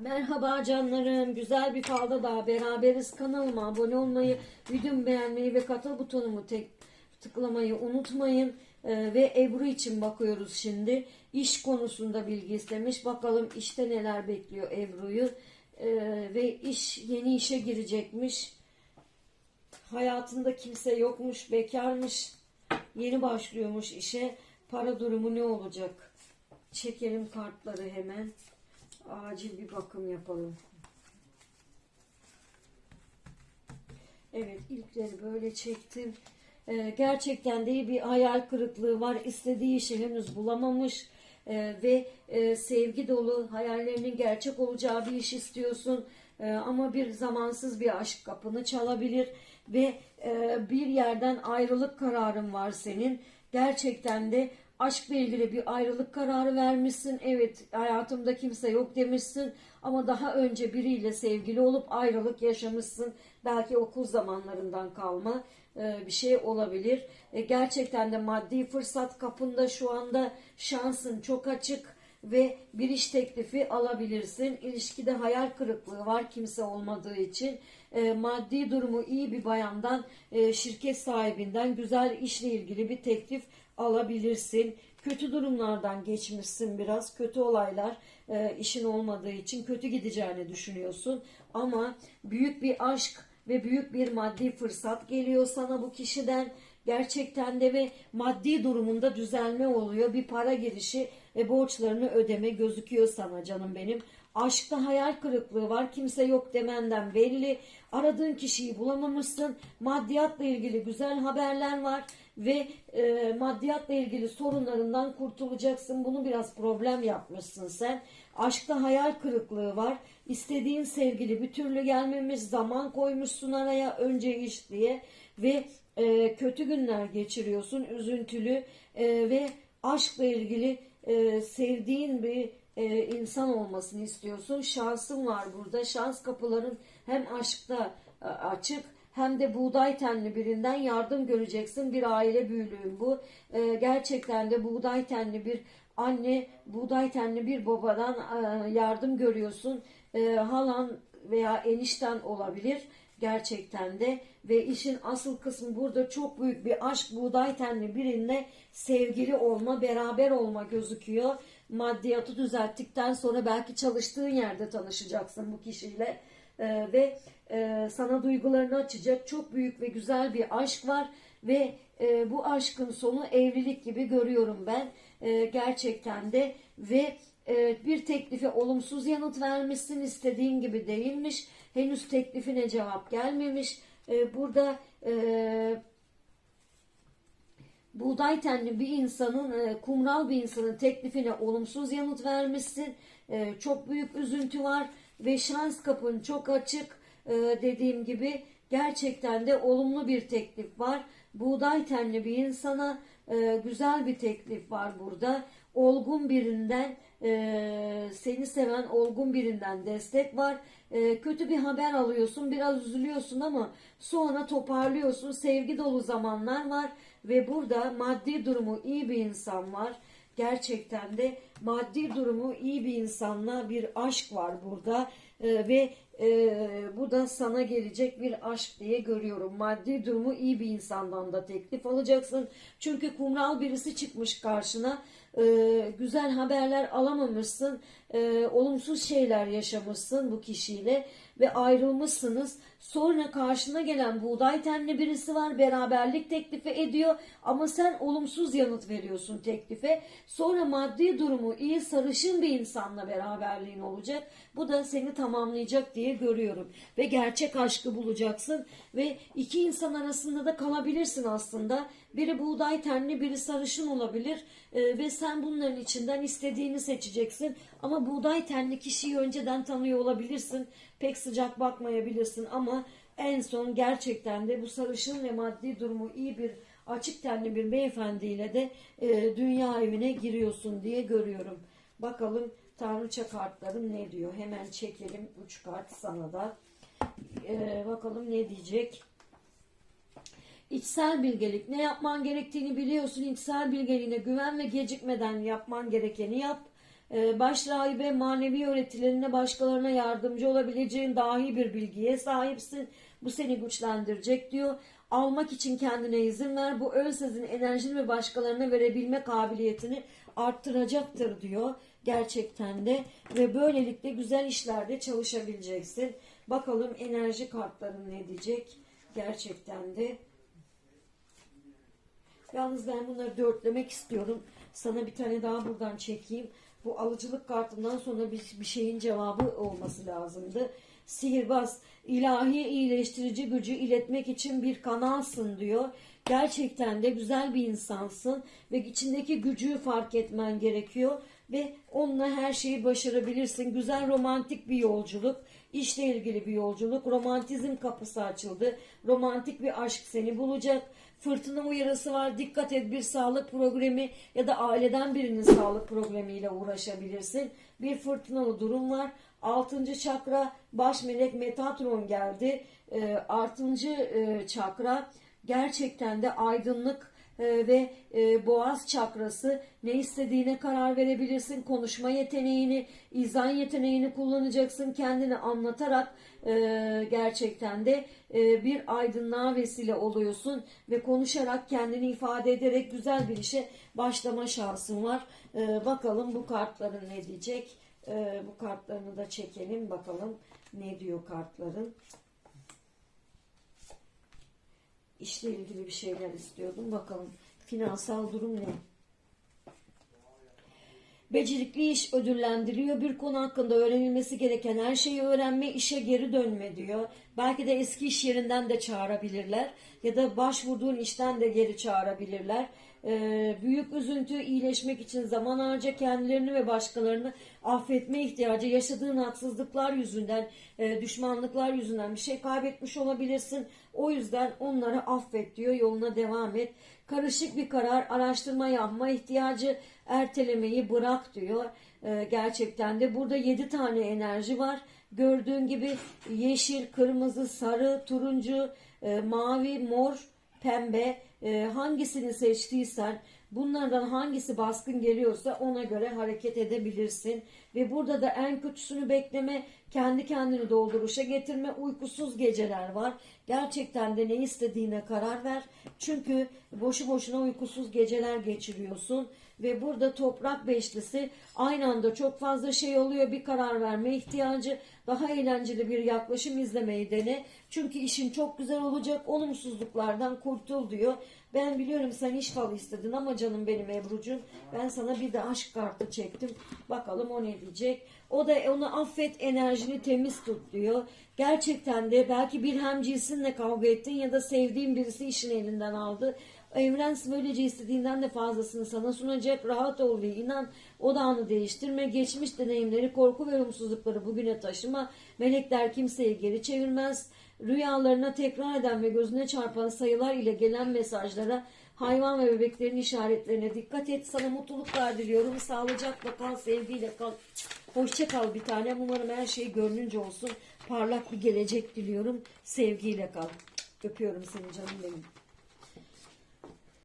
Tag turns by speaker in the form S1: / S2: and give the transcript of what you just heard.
S1: Merhaba canlarım. Güzel bir falda daha beraberiz. Kanalıma abone olmayı, videomu beğenmeyi ve katıl butonumu tek tıklamayı unutmayın. Ee, ve Ebru için bakıyoruz şimdi. İş konusunda bilgi istemiş. Bakalım işte neler bekliyor Ebru'yu. Ee, ve iş yeni işe girecekmiş. Hayatında kimse yokmuş, bekarmış. Yeni başlıyormuş işe. Para durumu ne olacak? Çekelim kartları hemen. Acil bir bakım yapalım. Evet ilkleri böyle çektim. Ee, gerçekten de bir hayal kırıklığı var. İstediği işi henüz bulamamış. Ee, ve e, sevgi dolu hayallerinin gerçek olacağı bir iş istiyorsun. Ee, ama bir zamansız bir aşk kapını çalabilir. Ve e, bir yerden ayrılık kararın var senin. Gerçekten de aşkla ilgili bir ayrılık kararı vermişsin. Evet hayatımda kimse yok demişsin ama daha önce biriyle sevgili olup ayrılık yaşamışsın. Belki okul zamanlarından kalma e, bir şey olabilir. E, Gerçekten de maddi fırsat kapında şu anda şansın çok açık ve bir iş teklifi alabilirsin. İlişkide hayal kırıklığı var kimse olmadığı için. E, maddi durumu iyi bir bayandan, e, şirket sahibinden güzel işle ilgili bir teklif alabilirsin. Kötü durumlardan geçmişsin biraz. Kötü olaylar e, işin olmadığı için kötü gideceğini düşünüyorsun. Ama büyük bir aşk ve büyük bir maddi fırsat geliyor sana bu kişiden. Gerçekten de ve maddi durumunda düzelme oluyor. Bir para girişi ve borçlarını ödeme gözüküyor sana canım benim. Aşkta hayal kırıklığı var. Kimse yok demenden belli. Aradığın kişiyi bulamamışsın. Maddiyatla ilgili güzel haberler var ve e, maddiyatla ilgili sorunlarından kurtulacaksın. Bunu biraz problem yapmışsın sen. Aşkta hayal kırıklığı var. İstediğin sevgili bir türlü gelmemiş. Zaman koymuşsun araya önce iş diye ve e, kötü günler geçiriyorsun. Üzüntülü e, ve aşkla ilgili e, sevdiğin bir e, insan olmasını istiyorsun. Şansın var burada. Şans kapıların hem aşkta e, açık hem de buğday tenli birinden yardım göreceksin. Bir aile büyülüğün bu. E, gerçekten de buğday tenli bir anne, buğday tenli bir babadan e, yardım görüyorsun. E, halan veya enişten olabilir gerçekten de ve işin asıl kısmı burada çok büyük bir aşk buğday tenli birinle sevgili olma, beraber olma gözüküyor. Maddiyatı düzelttikten sonra belki çalıştığın yerde tanışacaksın bu kişiyle Ee, ve e, sana duygularını açacak çok büyük ve güzel bir aşk var ve e, bu aşkın sonu evlilik gibi görüyorum ben E, gerçekten de ve e, bir teklife olumsuz yanıt vermişsin istediğin gibi değilmiş henüz teklifine cevap gelmemiş E, burada e, buğday tenli bir insanın, e, kumral bir insanın teklifine olumsuz yanıt vermişsin. E, çok büyük üzüntü var ve şans kapın çok açık. E, dediğim gibi gerçekten de olumlu bir teklif var. Buğday tenli bir insana e, güzel bir teklif var burada. Olgun birinden, e, seni seven olgun birinden destek var. E, kötü bir haber alıyorsun, biraz üzülüyorsun ama sonra toparlıyorsun. Sevgi dolu zamanlar var ve burada maddi durumu iyi bir insan var. Gerçekten de maddi durumu iyi bir insanla bir aşk var burada Ee, ve e, bu da sana gelecek bir aşk diye görüyorum. Maddi durumu iyi bir insandan da teklif alacaksın. Çünkü kumral birisi çıkmış karşına. Ee, güzel haberler alamamışsın. Ee, olumsuz şeyler yaşamışsın bu kişiyle ve ayrılmışsınız. Sonra karşına gelen buğday tenli birisi var. Beraberlik teklifi ediyor ama sen olumsuz yanıt veriyorsun teklife. Sonra maddi durumu iyi sarışın bir insanla beraberliğin olacak. Bu da seni tamamlayacak diye görüyorum. Ve gerçek aşkı bulacaksın ve iki insan arasında da kalabilirsin aslında. Biri buğday tenli, biri sarışın olabilir Ee, ve sen bunların içinden istediğini seçeceksin. Ama buğday tenli kişiyi önceden tanıyor olabilirsin. Pek sıcak bakmayabilirsin ama en son gerçekten de bu sarışın ve maddi durumu iyi bir açık tenli bir beyefendiyle de e, dünya evine giriyorsun diye görüyorum. Bakalım tanrıça kartlarım ne diyor? Hemen çekelim 3 kart sana da. E, bakalım ne diyecek? İçsel bilgelik. Ne yapman gerektiğini biliyorsun. İçsel bilgeliğine güven ve gecikmeden yapman gerekeni yap. E, baş manevi öğretilerine başkalarına yardımcı olabileceğin dahi bir bilgiye sahipsin. Bu seni güçlendirecek diyor. Almak için kendine izin ver. Bu ön sezin enerjini ve başkalarına verebilme kabiliyetini arttıracaktır diyor. Gerçekten de ve böylelikle güzel işlerde çalışabileceksin. Bakalım enerji kartların ne diyecek? Gerçekten de Yalnız ben bunları dörtlemek istiyorum. Sana bir tane daha buradan çekeyim. Bu alıcılık kartından sonra bir, bir şeyin cevabı olması lazımdı. Sihirbaz, ilahi iyileştirici gücü iletmek için bir kanalsın diyor. Gerçekten de güzel bir insansın ve içindeki gücü fark etmen gerekiyor ve onunla her şeyi başarabilirsin. Güzel romantik bir yolculuk, işle ilgili bir yolculuk, romantizm kapısı açıldı. Romantik bir aşk seni bulacak. Fırtına uyarısı var. Dikkat et bir sağlık problemi ya da aileden birinin sağlık problemiyle uğraşabilirsin. Bir fırtınalı durum var. Altıncı çakra baş melek Metatron geldi. E, altıncı e, çakra gerçekten de aydınlık ve e, boğaz çakrası ne istediğine karar verebilirsin. Konuşma yeteneğini, izan yeteneğini kullanacaksın. Kendini anlatarak e, gerçekten de e, bir aydınlığa vesile oluyorsun ve konuşarak kendini ifade ederek güzel bir işe başlama şansın var. E, bakalım bu kartların ne diyecek? E, bu kartlarını da çekelim bakalım ne diyor kartların. İşle ilgili bir şeyler istiyordum. Bakalım finansal durum ne? Becerikli iş ödüllendiriyor. Bir konu hakkında öğrenilmesi gereken her şeyi öğrenme, işe geri dönme diyor. Belki de eski iş yerinden de çağırabilirler. Ya da başvurduğun işten de geri çağırabilirler. Ee, büyük üzüntü iyileşmek için zaman harca kendilerini ve başkalarını affetme ihtiyacı yaşadığın haksızlıklar yüzünden e, düşmanlıklar yüzünden bir şey kaybetmiş olabilirsin. O yüzden onları affet diyor yoluna devam et. Karışık bir karar araştırma yapma ihtiyacı ertelemeyi bırak diyor. Ee, gerçekten de burada 7 tane enerji var. Gördüğün gibi yeşil kırmızı sarı turuncu e, mavi mor pembe e, hangisini seçtiysen bunlardan hangisi baskın geliyorsa ona göre hareket edebilirsin. Ve burada da en kötüsünü bekleme, kendi kendini dolduruşa getirme, uykusuz geceler var. Gerçekten de ne istediğine karar ver. Çünkü boşu boşuna uykusuz geceler geçiriyorsun. Ve burada toprak beşlisi aynı anda çok fazla şey oluyor. Bir karar verme ihtiyacı, daha eğlenceli bir yaklaşım izlemeyi dene. Çünkü işin çok güzel olacak. Olumsuzluklardan kurtul diyor. Ben biliyorum sen iş falı istedin ama canım benim Ebru'cum ben sana bir de aşk kartı çektim. Bakalım o ne diyecek. O da onu affet enerjini temiz tut diyor. Gerçekten de belki bir hemcinsinle kavga ettin ya da sevdiğin birisi işini elinden aldı. Evren böylece istediğinden de fazlasını sana sunacak. Rahat ol ve inan. Odağını değiştirme. Geçmiş deneyimleri, korku ve umutsuzlukları bugüne taşıma. Melekler kimseyi geri çevirmez. Rüyalarına tekrar eden ve gözüne çarpan sayılar ile gelen mesajlara hayvan ve bebeklerin işaretlerine dikkat et. Sana mutluluklar diliyorum. Sağlıcakla kal, sevgiyle kal. Hoşça kal bir tane. Umarım her şey gönlünce olsun. Parlak bir gelecek diliyorum. Sevgiyle kal. Öpüyorum seni canım benim.